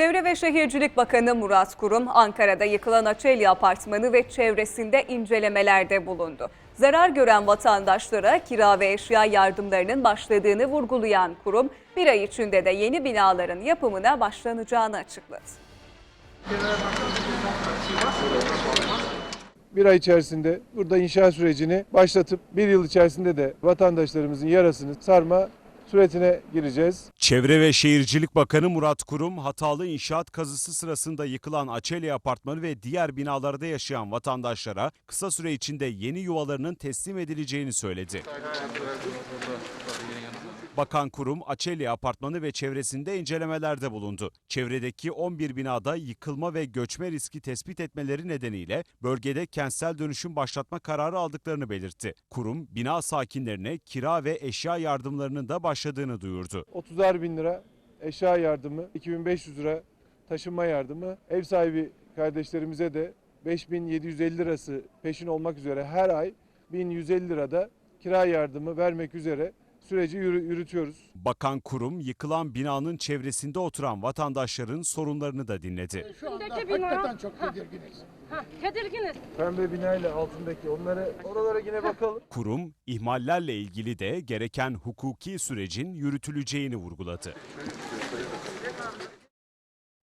Çevre ve Şehircilik Bakanı Murat Kurum, Ankara'da yıkılan Açelya Apartmanı ve çevresinde incelemelerde bulundu. Zarar gören vatandaşlara kira ve eşya yardımlarının başladığını vurgulayan kurum, bir ay içinde de yeni binaların yapımına başlanacağını açıkladı. bir ay içerisinde burada inşaat sürecini başlatıp bir yıl içerisinde de vatandaşlarımızın yarasını sarma süretine gireceğiz. Çevre ve Şehircilik Bakanı Murat Kurum, hatalı inşaat kazısı sırasında yıkılan Açelya Apartmanı ve diğer binalarda yaşayan vatandaşlara kısa süre içinde yeni yuvalarının teslim edileceğini söyledi. Bakan Kurum, Açelya Apartmanı ve çevresinde incelemelerde bulundu. Çevredeki 11 binada yıkılma ve göçme riski tespit etmeleri nedeniyle bölgede kentsel dönüşüm başlatma kararı aldıklarını belirtti. Kurum, bina sakinlerine kira ve eşya yardımlarının da başladığını duyurdu. 30'ar bin lira eşya yardımı, 2500 lira taşınma yardımı, ev sahibi kardeşlerimize de 5750 lirası peşin olmak üzere her ay 1150 lirada kira yardımı vermek üzere süreci yürü- yürütüyoruz. Bakan Kurum, yıkılan binanın çevresinde oturan vatandaşların sorunlarını da dinledi. Şu anda bina- hakikaten çok tedirginiz. Ha, tedirginiz. Pembe binayla altındaki onları oralara yine bakalım. Kurum, ihmallerle ilgili de gereken hukuki sürecin yürütüleceğini vurguladı.